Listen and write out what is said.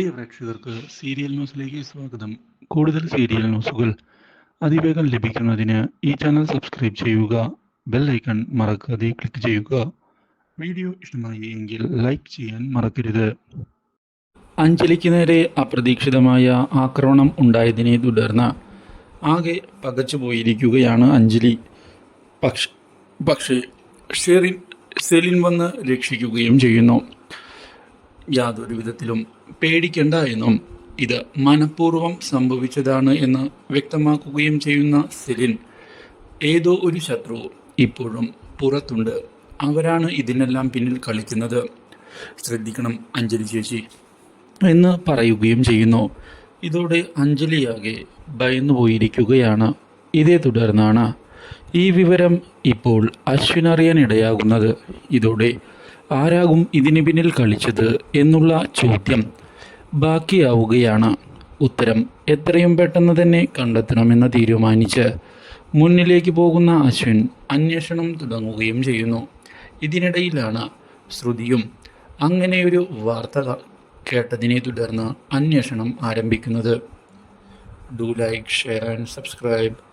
പ്രിയ പ്രേക്ഷകർക്ക് സീരിയൽ ന്യൂസിലേക്ക് സ്വാഗതം. കൂടുതൽ സീരിയൽ ന്യൂസുകൾ അതിവേഗം ലഭിക്കുന്നതിന് ഈ ചാനൽ സബ്സ്ക്രൈബ് ചെയ്യുക ബെൽ ഐക്കൺ മറക്കാതെ ക്ലിക്ക് ചെയ്യുക. വീഡിയോ ഇഷ്ടമായി എങ്കിൽ ലൈക്ക് ചെയ്യാൻ മറക്കരുത്. അഞ്ജലിക്ക് നേരെ അപ്രതീക്ഷിതമായ ആക്രമണം ഉണ്ടായതിനെ തുടർന്ന് ആകെ പകച്ചുപോയിരിക്കുകയാണ് അഞ്ജലി. പക്ഷെ പക്ഷേ ഷെറിൻ സെലിൻ വന്ന് രക്ഷിക്കുകയും ചെയ്യുന്നു. യാതൊരു വിധത്തിലും പേടിക്കണ്ട എന്നും ഇത് മനഃപൂർവം സംഭവിച്ചതാണ് എന്ന് വ്യക്തമാക്കുകയും ചെയ്യുന്ന സെലിൻ ഏതോ ഒരു ശത്രു ഇപ്പോഴും പുറത്തുണ്ട്. അവരാണ് ഇതിനെല്ലാം പിന്നിൽ കളിക്കുന്നത്. ശ്രദ്ധിക്കണം അഞ്ജലി ചേച്ചി. എന്ന് പറയുകയും ചെയ്യുന്നു. ഇതോടെ അഞ്ജലിയാകെ ഭയന്നു പോയിരിക്കുകയാണ് ഇതേ തുടർന്നാണ് ഈ വിവരം ഇപ്പോൾ അശ്വിൻ അറിയാനിടയാകുന്നത് ഇതോടെ ആരാകും ഇതിന് പിന്നിൽ കളിച്ചത് എന്നുള്ള ചോദ്യം ബാക്കിയാവുകയാണ്. ഉത്തരം എത്രയും പെട്ടെന്ന് തന്നെ കണ്ടെത്തണമെന്ന് തീരുമാനിച്ച് മുന്നിലേക്ക് പോകുന്ന അശ്വിൻ അന്വേഷണം തുടങ്ങുകയും ചെയ്യുന്നു. ഇതിനിടയിലാണ് ശ്രുതിയും അങ്ങനെയൊരു വാർത്ത കേട്ടതിനെ തുടർന്ന് അന്വേഷണം ആരംഭിക്കുന്നത്. Do like share and subscribe